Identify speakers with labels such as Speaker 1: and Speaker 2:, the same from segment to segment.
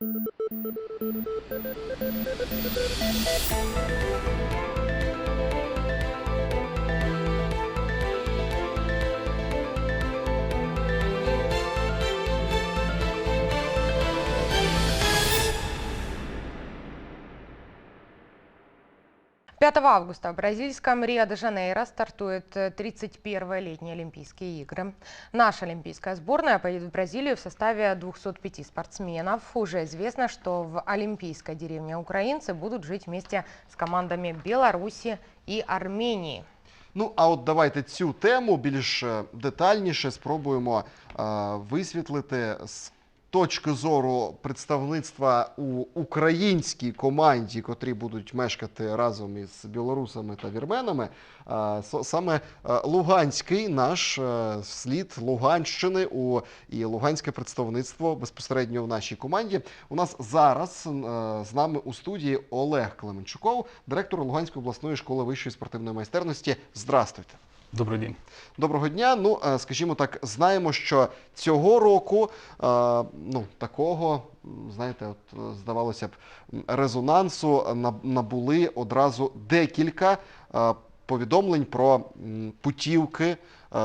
Speaker 1: Thank you. Пятого августа в бразильском Рио-де-Жанейро стартуют э, 31-е летние Олимпийские игры. Наша олимпийская сборная поедет в Бразилию в составе 205 спортсменов. Уже известно, что в олимпийской деревне украинцы будут жить вместе с командами Беларуси и Армении.
Speaker 2: Ну, а от давайте цю тему більш е, детальніше спробуємо е, висвітлити з точки зору представництва у українській команді, котрі будуть мешкати разом із білорусами та вірменами. Е, Саме е, Луганський наш е, слід Луганщини у і Луганське представництво безпосередньо в нашій команді. У нас зараз з нами у студії Олег Клеменчуков, директор Луганської обласної школи вищої спортивної майстерності. Здравствуйте.
Speaker 3: Добрый день.
Speaker 2: Доброго дня. Ну, е, скажімо так, знаємо, що цього року е, ну, такого, знаєте, от, е, здавалося б, резонансу наб- набули одразу декілька повідомлень про путівки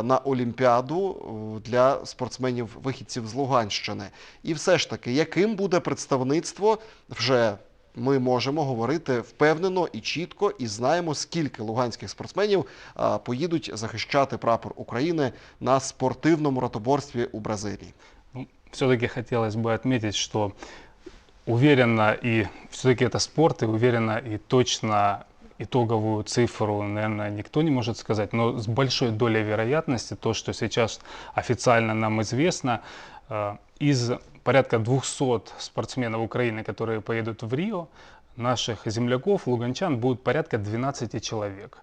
Speaker 2: на Олімпіаду для спортсменів-вихідців з Луганщини. І все ж таки, яким буде представництво вже ми можемо говорити впевнено і чітко, і знаємо, скільки луганських спортсменів а, поїдуть захищати прапор України на спортивному ротоборстві у Бразилії.
Speaker 3: Ну, все-таки хотелось бы отметить, что уверенно и все-таки это спорт, и уверенно и точно итоговую цифру, наверное, никто не может сказать, но с большой долей вероятности то, что сейчас официально нам известно, э, из порядка 200 спортсменов Украины, которые поедут в Рио, наших земляков, луганчан, будет порядка 12 человек.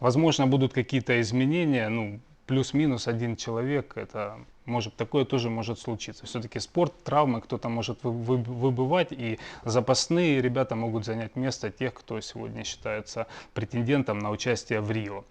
Speaker 3: Возможно, будут какие-то изменения, ну, плюс-минус один человек, это может, такое тоже может случиться. Все-таки спорт, травмы, кто-то может вы- вы- выбывать, и запасные ребята могут занять место тех, кто сегодня считается претендентом на участие в Рио.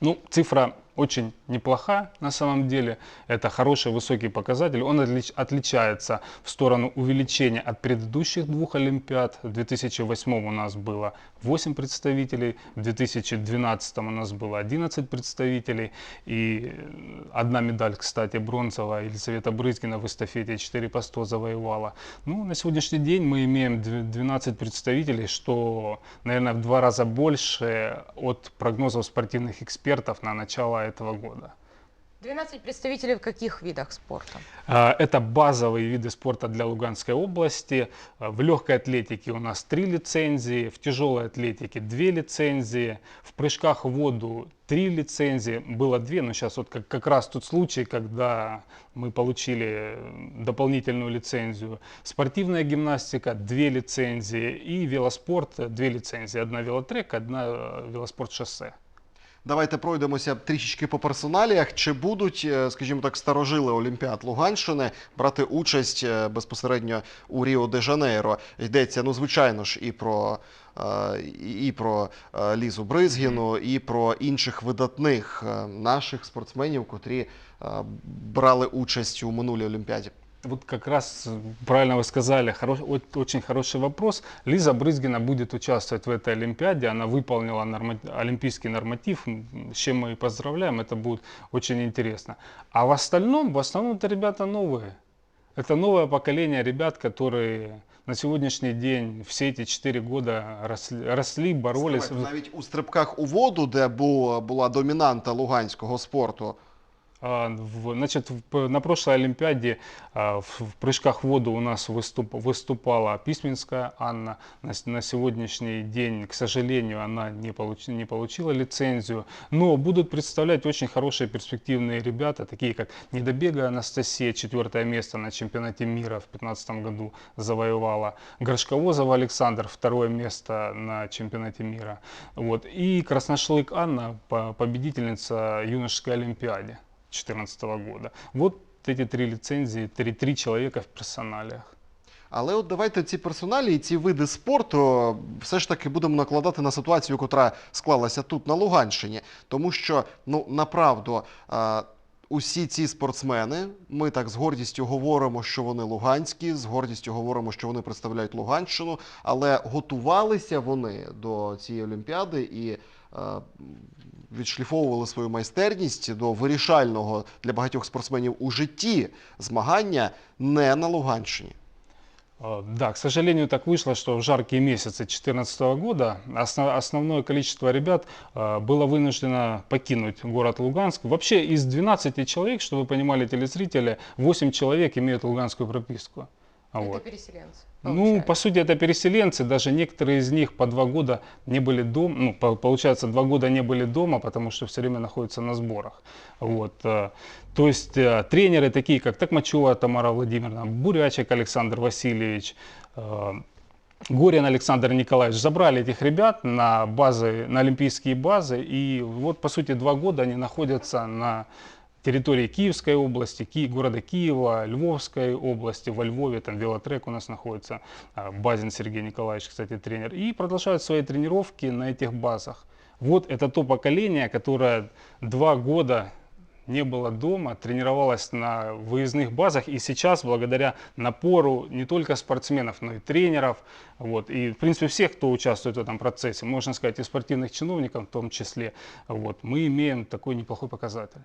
Speaker 3: Ну, цифра очень неплоха на самом деле. Это хороший высокий показатель. Он отлич- отличается в сторону увеличения от предыдущих двух Олимпиад. В 2008 у нас было 8 представителей, в 2012 у нас было 11 представителей. И э, одна медаль, кстати, бронзовая, Елизавета Брызгина в эстафете 4 по 100 завоевала. Ну, на сегодняшний день мы имеем дв- 12 представителей, что, наверное, в два раза больше от прогнозов спортивных экспертов на начало этого года.
Speaker 1: 12 представителей в каких видах спорта?
Speaker 3: А, Это базовые виды спорта для Луганской области. А, В легкой атлетике у нас три лицензии, в тяжелой атлетике две лицензии, в прыжках в воду три лицензии. Было две, но сейчас вот как, как раз тот случай, когда мы получили э, дополнительную лицензию. Спортивная гимнастика две лицензии и велоспорт две лицензии. Одна велотрек, одна э, велоспорт шоссе.
Speaker 2: Давайте пройдемося трішечки по персоналіях. Чи будуть, е, скажімо так, старожили Олімпіад Луганщини брати участь е, безпосередньо у Ріо де Жанейро? Йдеться, ну звичайно ж, і про. е, І про Лізу Бризгіну, і про інших видатних наших спортсменів, котрі брали участь у минулій Олімпіаді.
Speaker 3: Вот как раз э, правильно вы сказали, хоро- о- очень хороший вопрос. Лиза Брызгина будет участвовать в этой Олимпиаде. Она выполнила норма- олимпийский норматив, с чем мы и поздравляем. Это будет очень интересно. А в остальном, в основном это ребята новые. Это новое поколение ребят, которые на сегодняшний день все эти четыре года росли, росли боролись.
Speaker 2: Навіть у стрибках у воду, де бу- була домінанта луганського спорту,
Speaker 3: Значит, в- п- на прошлой Олимпиаде а, в прыжках в воду у нас выступ- выступала Письменская Анна. На, сегодняшний день, к сожалению, она не, получ- не получила лицензию. Но будут представлять очень хорошие перспективные ребята, такие как Недобега Анастасия, четвертое место на чемпионате мира в 2015 году завоевала. Горшковозов Александр, второе место на чемпионате мира. Вот. И Красношлык Анна, по- победительница юношеской Олимпиаде 2014 года. Вот эти три лицензии, три, три человека в персоналиях.
Speaker 2: Але от давайте ці персоналі і ці види спорту все ж таки будемо накладати на ситуацію, котра склалася тут на Луганщині. Тому що, ну направду, а, усі ці спортсмени, ми так з гордістю говоримо, що вони луганські, з гордістю говоримо, що вони представляють Луганщину, але готувалися вони до цієї олімпіади і е, відшліфовували свою майстерність до вирішального для багатьох спортсменів у житті змагання не на Луганщині.
Speaker 3: А, Да, к сожалению, так вышло, что в жаркие месяцы 2014 года осно- основное количество ребят а, было вынуждено покинуть город Луганск. Вообще из 12 человек, чтобы вы понимали телезрители, 8 человек имеют луганскую прописку.
Speaker 1: Это
Speaker 3: вот.
Speaker 1: переселенцы.
Speaker 3: Ну,
Speaker 1: получается.
Speaker 3: по сути, это переселенцы, даже некоторые из них по два года не были дома, ну, по- получается, два года не были дома, потому что все время находятся на сборах. Вот. э, То есть э, тренеры такие, как Токмачева Тамара Владимировна, Бурячек Александр Васильевич, э, Горин Александр Николаевич забрали этих ребят на базы, на олимпийские базы, и вот, по сути, два года они находятся на территории Киевской области, Ки- города Киева, Львовской области, во Львове, там велотрек у нас находится, а, Базин Сергей Николаевич, кстати, тренер, и продолжают свои тренировки на этих базах. Вот это то поколение, которое два года не было дома, тренировалось на выездных базах, и сейчас, благодаря напору не только спортсменов, но и тренеров, вот, и, в принципе, всех, кто участвует в этом процессе, можно сказать, и спортивных чиновников в том числе, вот, мы имеем такой неплохой показатель.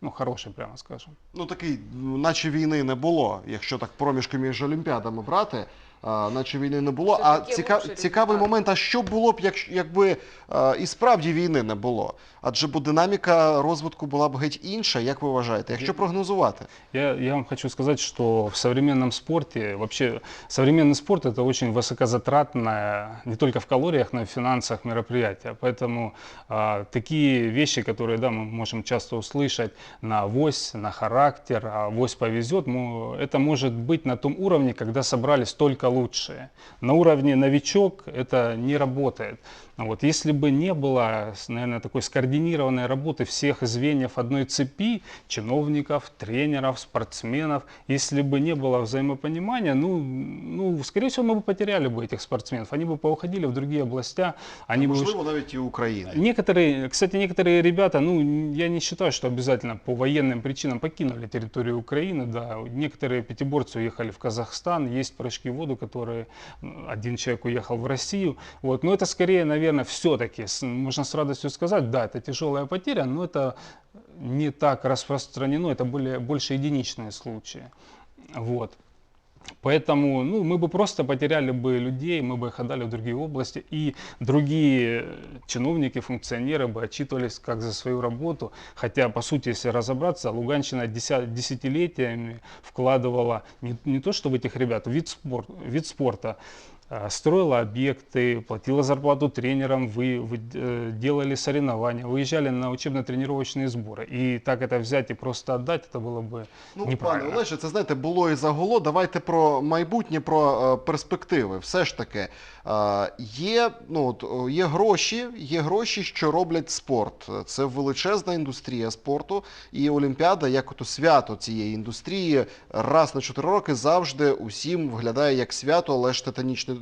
Speaker 3: Ну, хороший, прямо скажем.
Speaker 2: Ну такий, ну, наче війни не було, якщо так проміжки між олімпіадами брати. А, наче війни не було.
Speaker 1: Це
Speaker 2: А
Speaker 1: таке
Speaker 2: ціка,
Speaker 1: лучший
Speaker 2: цікавий
Speaker 1: результат.
Speaker 2: момент, а що було б, якщо- якби а, і справді війни не було? Адже бо динаміка розвитку була б геть інша, як ви вважаєте, якщо прогнозувати?
Speaker 3: Я, я вам хочу сказать, что в современном спорте, вообще современный спорт это очень высокозатратное, не только в калориях, но и в финансах мероприятие. Поэтому а, такие вещи, которые да, мы можем часто услышать на авось, на характер, а авось повезет, му- это может быть на том уровне, когда собрались только лучшие. На уровне новичок это не работает. Вот. Если бы не было, наверное, такой скоординированной работы всех звеньев одной цепи, чиновников, тренеров, спортсменов, если бы не было взаимопонимания, ну, ну, скорее всего, мы бы потеряли бы этих спортсменов. Они бы поуходили в другие областя, они бы уж-
Speaker 2: Можливо, навіть і України.
Speaker 3: Некоторые, кстати, некоторые ребята, ну, я не считаю, что обязательно по военным причинам покинули территорию Украины, да. Некоторые пятиборцы уехали в Казахстан, есть прыжки в воду, которые один человек уехал в Россию, вот. Но это скорее, наверное, все-таки, можно с радостью сказать, да, это тяжелая потеря, но это не так распространено, это более, больше единичные случаи, вот. Поэтому ну, мы бы просто потеряли бы людей, мы бы их отдали в другие области, и другие чиновники, функционеры бы отчитывались как за свою работу. Хотя, по сути, если разобраться, Луганщина деся- десятилетиями вкладывала не, не то, что в этих ребят, в вид, спор- вид спорта, строила объекты, платила зарплату тренерам, вы, вы э, делали соревнования, выезжали на учебно-тренировочные сборы. И так это взять и просто отдать, это было бы
Speaker 2: Ну, пане
Speaker 3: неправильно.
Speaker 2: Олеже, це знаєте, було і загуло. Давайте про майбутнє, про е, перспективи. Все ж таки, е, є, ну, от, о, є гроші, є гроші, що роблять спорт. Це величезна індустрія спорту, і Олімпіада, як ото свято цієї індустрії, раз на 4 роки завжди усім виглядає як свято, але ж титанічна е,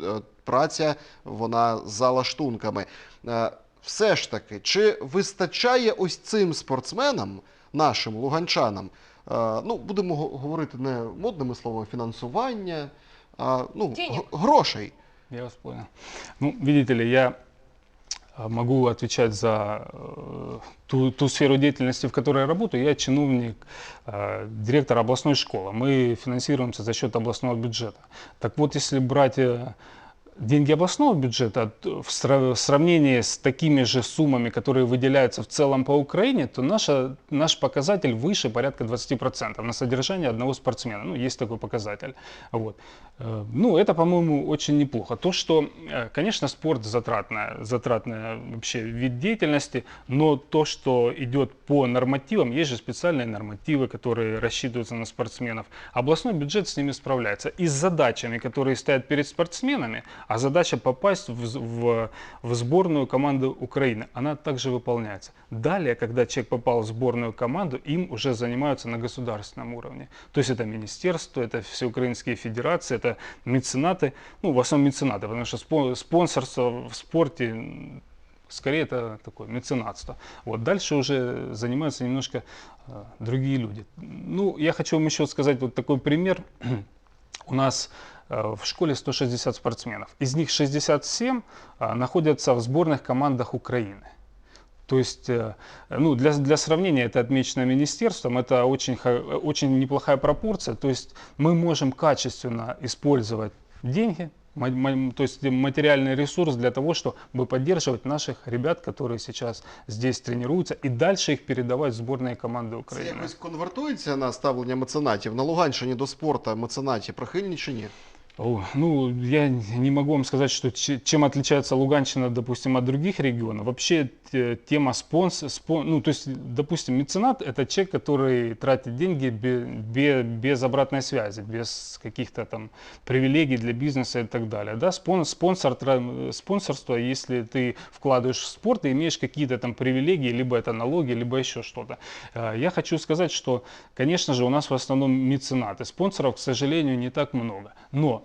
Speaker 2: праця, вона за лаштунками. Е, Все ж таки, чи вистачає ось цим спортсменам, нашим луганчанам, е, ну, будемо говорити не модними словами, фінансування, а ну,
Speaker 1: Денег.
Speaker 2: грошей.
Speaker 3: Я вас понял. Ну, видите ли, я могу отвечать за э, ту, ту сферу деятельности, в которой я работаю. Я чиновник, э, директор областной школы. Мы финансируемся за счет областного бюджета. Так вот, если брать э, деньги областного бюджета сра- в сравнении с такими же суммами, которые выделяются в целом по Украине, то наша, наш показатель выше порядка 20% на содержание одного спортсмена. Ну, есть такой показатель. Вот. Э, Ну, это, по-моему, очень неплохо. То, что, э, конечно, спорт затратная, затратная вообще вид деятельности, но то, что идет по нормативам, есть же специальные нормативы, которые рассчитываются на спортсменов. Областной бюджет с ними справляется. И с задачами, которые стоят перед спортсменами, а задача попасть в, в, в сборную команду Украины, она также выполняется. Далее, когда человек попал в сборную команду, им уже занимаются на государственном уровне. То есть это министерство, это всеукраинские федерации, это меценаты, ну, в основном меценаты, потому что спо- спонсорство в спорте скорее это такое меценатство. Вот дальше уже занимаются немножко э, другие люди. Ну, я хочу вам еще сказать вот такой пример. У нас э, в школе 160 спортсменов. Из них 67 а, находятся в сборных командах Украины. То есть, э, ну, для, для сравнения, это отмечено министерством, это очень, очень неплохая пропорция. То есть мы можем качественно использовать деньги, то есть материальный ресурс для того, чтобы поддерживать наших ребят, которые сейчас здесь тренируются, и дальше их передавать в сборные команды
Speaker 2: Це
Speaker 3: Украины.
Speaker 2: якось конвертується на ставлення меценатів. На Луганщині до спорту меценаті прихильні чи ні?
Speaker 3: Ну, я не могу вам сказать, что че- чем отличается Луганщина, допустим, от других регионов. Вообще те- тема спонс, спон- ну, то есть, допустим, меценат – это человек, который тратит деньги без, без обратной связи, без каких-то там привилегий для бизнеса и так далее. Да? Спон, спонсор, спонсорство, если ты вкладываешь в спорт и имеешь какие-то там привилегии, либо это налоги, либо еще что-то. Э, Я хочу сказать, что, конечно же, у нас в основном меценаты. Спонсоров, к сожалению, не так много. Но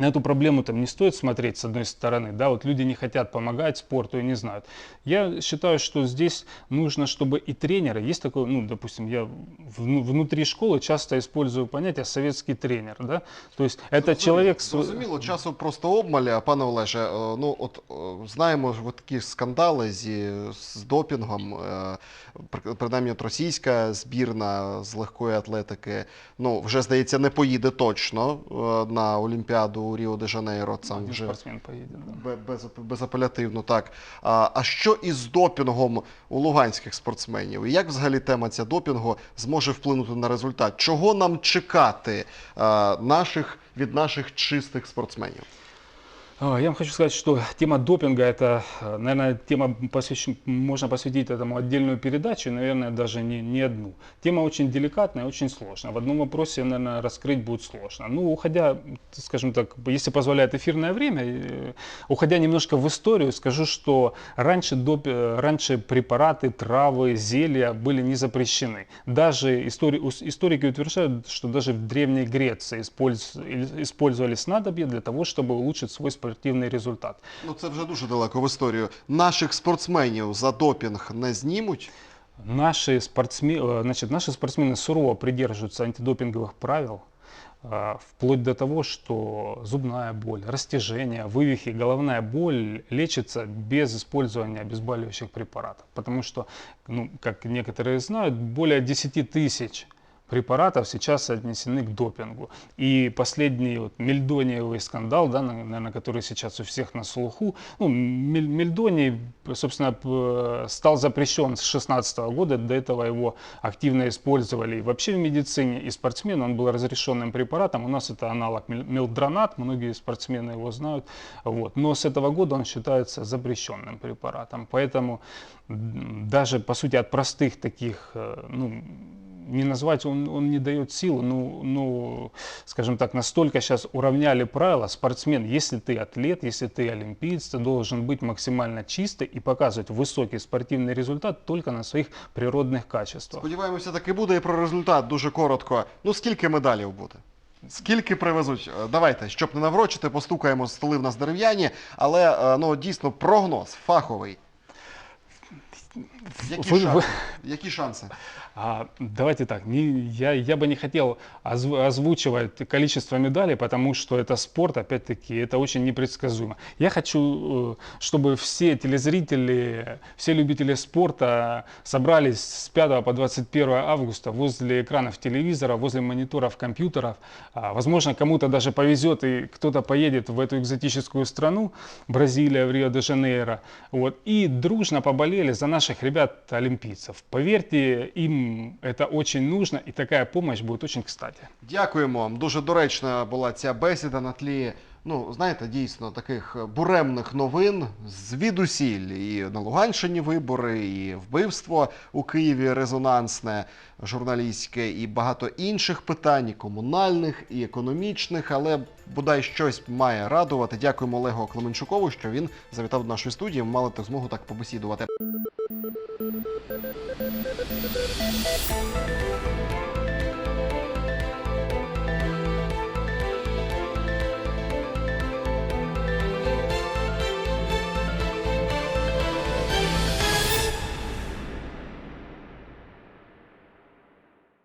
Speaker 3: на эту проблему там не стоит смотреть с одной стороны, да, вот люди не хотят помогать спорту и не знают. Я считаю, что здесь нужно, чтобы и тренеры, есть такой, ну, допустим, я вну- внутри школы часто использую понятие советский тренер, да, то есть это человек... с-
Speaker 2: Зрозуміло, часу просто обмаль, пане Олеже. е, Ну от е, знаємо ж от такі скандали зі з допінгом. е, при- Принаймні, от російська збірна з легкої атлетики. Ну вже здається, не поїде точно е, на Олімпіаду У Ріо де Жанейро.
Speaker 3: Один
Speaker 2: вже
Speaker 3: спортсмен поїде да.
Speaker 2: Бе- Без, безапелятивно. так. А, а що із допінгом у луганських спортсменів? І як взагалі тема ця допінгу зможе вплинути на результат? Чого нам чекати а, наших, від наших чистих спортсменів?
Speaker 3: А, Я вам хочу сказать, что тема допинга это, наверное, тема посвящ- можно посвятить этому отдельную передачу, наверное, даже не, не одну. Тема очень деликатная, очень сложная. В одном вопросе, наверное, раскрыть будет сложно. Ну, уходя, скажем так, если позволяет эфирное время, уходя немножко в историю, скажу, что раньше, доп- раньше препараты, травы, зелья были не запрещены. Даже истори- историки утверждают, что даже в Древней Греции использ- использовали снадобья для того, чтобы улучшить свой спортивный результат.
Speaker 2: Ну це вже дуже далеко в історію. Наших спортсменів за допінг не знімуть.
Speaker 3: Наши спортсмены, значит, наши спортсмены сурово придерживаются антидопинговых правил, а, вплоть до того, что зубная боль, растяжение, вывихи, головная боль лечится без использования обезболивающих препаратов. Потому что, ну, как некоторые знают, более 10 тысяч препаратов сейчас отнесены к допингу. И последний вот мельдониевый скандал, да, на- наверное, который сейчас у всех на слуху, ну, мель- мельдоний, собственно, стал запрещен с 2016 года, до этого его активно использовали и вообще в медицине, и спортсмены, он был разрешенным препаратом, у нас это аналог мел- мелдронат, многие спортсмены его знают, вот. но с этого года он считается запрещенным препаратом, поэтому даже, по сути, от простых таких, э, ну, не назвать, он, он не дает силы, ну, ну, скажем так, настолько сейчас уравняли правила, спортсмен, если ты атлет, если ты олимпиец, ты должен быть максимально чистый и показывать высокий спортивный результат только на своих природных качествах.
Speaker 2: Сподіваємося, так і буде. І про результат дуже коротко. Ну скільки медалів буде? Скільки привезуть? Е, Давайте, щоб не наврочити, постукаємо столи в нас дерев'яні, але е, ну дійсно прогноз фаховий. Які шанси? Які шанси?
Speaker 3: А, давайте так, не, я, я бы не хотел озв- озвучивать количество медалей, потому что это спорт, опять-таки, это очень непредсказуемо. Я хочу, э, чтобы все телезрители, все любители спорта собрались с 5 по 21 августа возле экранов телевизора, возле мониторов компьютеров. А, Возможно, кому-то даже повезет, и кто-то поедет в эту экзотическую страну, Бразилия, в Рио-де-Жанейро, вот, и дружно поболели за наших ребят-олимпийцев. Поверьте, им это очень нужно, и такая помощь будет очень кстати.
Speaker 2: Дякуємо. Дуже доречна була ця бесіда на тлі. Ну, знаєте, дійсно таких буремних новин звідусіль. І на Луганщині вибори, і вбивство у Києві резонансне, журналістське, і багато інших питань, і комунальних, і економічних, але бодай щось має радувати. Дякуємо Олегу Клеменчукову, що він завітав до нашої студії. Ми мали так змогу так побесідувати.